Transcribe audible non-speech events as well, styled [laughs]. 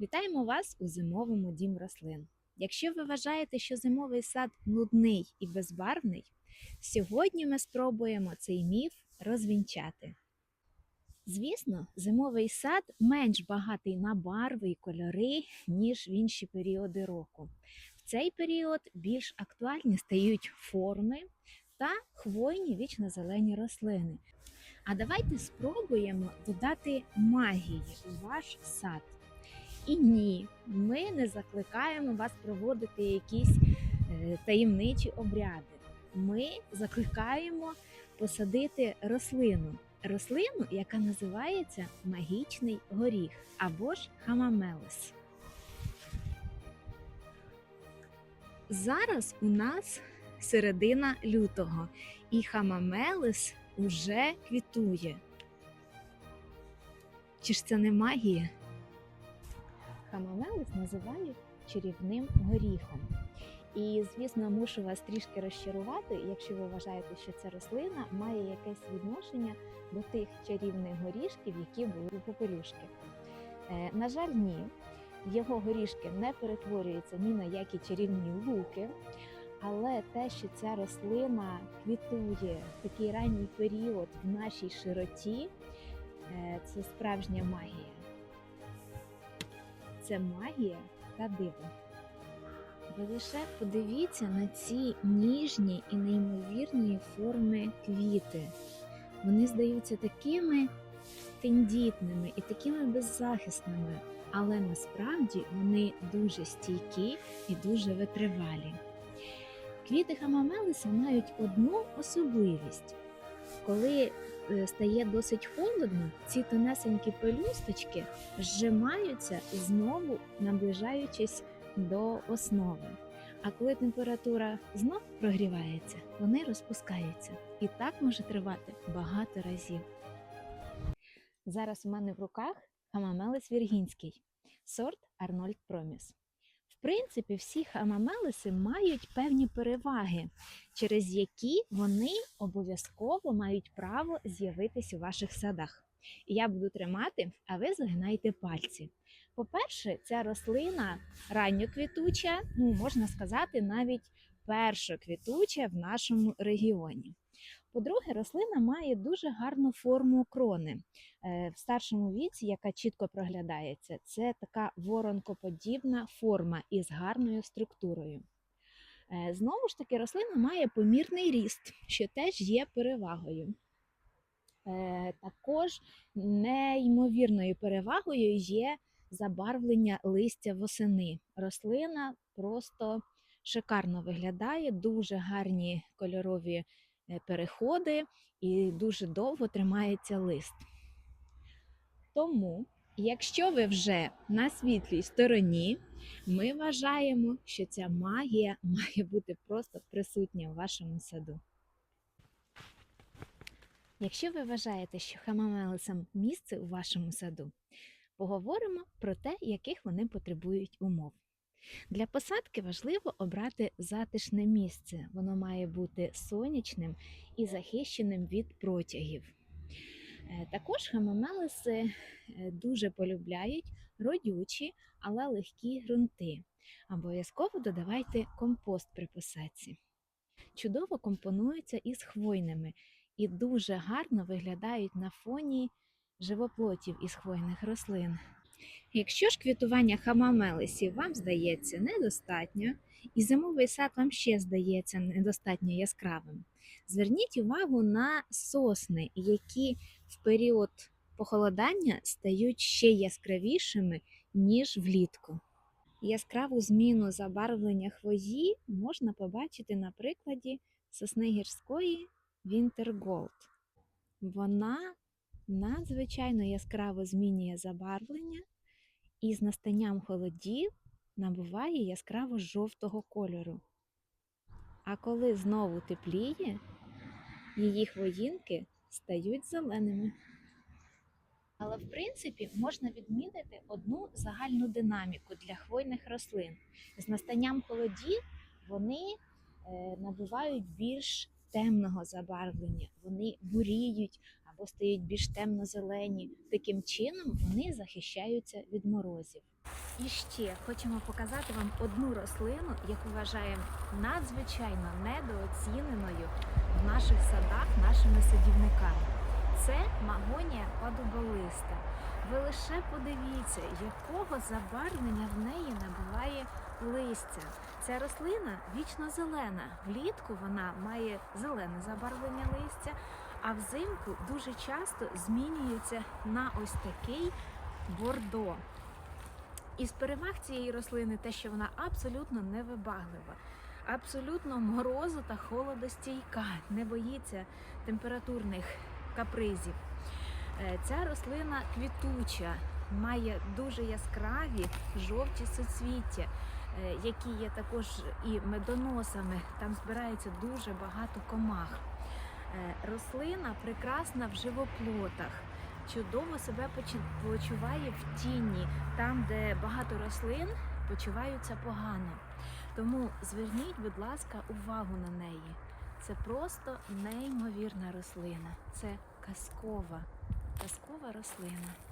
Вітаємо вас у зимовому дім рослин. Якщо ви вважаєте, що зимовий сад нудний і безбарвний, сьогодні ми спробуємо цей міф розвінчати. Звісно, зимовий сад менш багатий на барви і кольори, ніж в інші періоди року. В цей період більш актуальні стають форми та хвойні вічно-зелені рослини. А давайте спробуємо додати магії у ваш сад. І ні, ми не закликаємо вас проводити якісь е, таємничі обряди. Ми закликаємо посадити рослину. Рослину, яка називається магічний горіх або ж хамамелис. Зараз у нас середина лютого, і хамамелис уже квітує. Чи ж це не магія? Хамамелис називають чарівним горіхом. І, звісно, мушу вас трішки розчарувати, якщо ви вважаєте, що ця рослина має якесь відношення до тих чарівних горішків, які були у попелюшки. Е, на жаль, ні. Його горішки не перетворюються ні на які чарівні луки, але те, що ця рослина квітує в такий ранній період в нашій широті, е, це справжня магія. Це магія та диво. Ви лише подивіться на ці ніжні і неймовірної форми квіти. Вони здаються такими тендітними і такими беззахисними, але насправді вони дуже стійкі і дуже витривалі. Квіти хамамелиса мають одну особливість. Коли е, стає досить холодно, ці тонесенькі пелюсточки зжимаються знову наближаючись до основи. А коли температура знов прогрівається, вони розпускаються. І так може тривати багато разів. Зараз у мене в руках хамамелис віргінський, сорт Арнольд Проміс. Принципі, всі хамамелиси мають певні переваги, через які вони обов'язково мають право з'явитись у ваших садах. І я буду тримати, а ви загинайте пальці. По-перше, ця рослина ранньоквітуча, ну можна сказати, навіть першоквітуча в нашому регіоні. По-друге, рослина має дуже гарну форму крони Е, в старшому віці, яка чітко проглядається. Це така воронкоподібна форма із гарною структурою. Е, Знову ж таки, рослина має помірний ріст, що теж є перевагою. Е, Також неймовірною перевагою є забарвлення листя восени. Рослина просто шикарно виглядає, дуже гарні кольорові переходи і дуже довго тримається лист. Тому, якщо ви вже на світлій стороні, ми вважаємо, що ця магія [laughs] має бути просто присутня в вашому саду. Якщо ви вважаєте, що хамамелисам місце у вашому саду, поговоримо про те, яких вони потребують умов. Для посадки важливо обрати затишне місце. Воно має бути сонячним і захищеним від протягів. Е, Також хамамелиси е, дуже полюбляють родючі, але легкі ґрунти. Обов'язково додавайте компост при посадці. Чудово компонуються із хвойними і дуже гарно виглядають на фоні живоплотів із хвойних рослин. Якщо ж квітування хамамелисів вам здається недостатньо, і зимовий сад вам ще здається недостатньо яскравим, зверніть увагу на сосни, які в період похолодання стають ще яскравішими, ніж влітку. Яскраву зміну забарвлення хвої можна побачити на прикладі сосни гірської Winter Gold. Вона надзвичайно яскраво змінює забарвлення і з настанням холодів набуває яскраво жовтого кольору. А коли знову тепліє, її хвоїнки стають зеленими. Але в принципі можна відмінити одну загальну динаміку для хвойних рослин. З настанням холодів вони е, набувають більш темного забарвлення, вони буріють або або стають більш темно-зелені. Таким чином вони захищаються від морозів. І ще хочемо показати вам одну рослину, яку вважаємо надзвичайно недооціненою в наших садах нашими садівниками. Це магонія падуболиста. Ви лише подивіться, якого забарвлення в неї набуває листя. Ця рослина вічно зелена. Влітку вона має зелене забарвлення листя, а взимку дуже часто змінюється на ось такий бордо. Із переваг цієї рослини те, що вона абсолютно невибаглива, абсолютно морозу та холодостійка, не боїться температурних капризів. Е, Ця рослина квітуча, має дуже яскраві жовті соцвіття, е, які є також і медоносами. Там збирається дуже багато комах. Е, Рослина прекрасна в живоплотах, чудово себе почуває в тіні, там, де багато рослин почуваються погано. Тому зверніть, будь ласка, увагу на неї. Це просто неймовірна рослина. Це казкова, казкова рослина.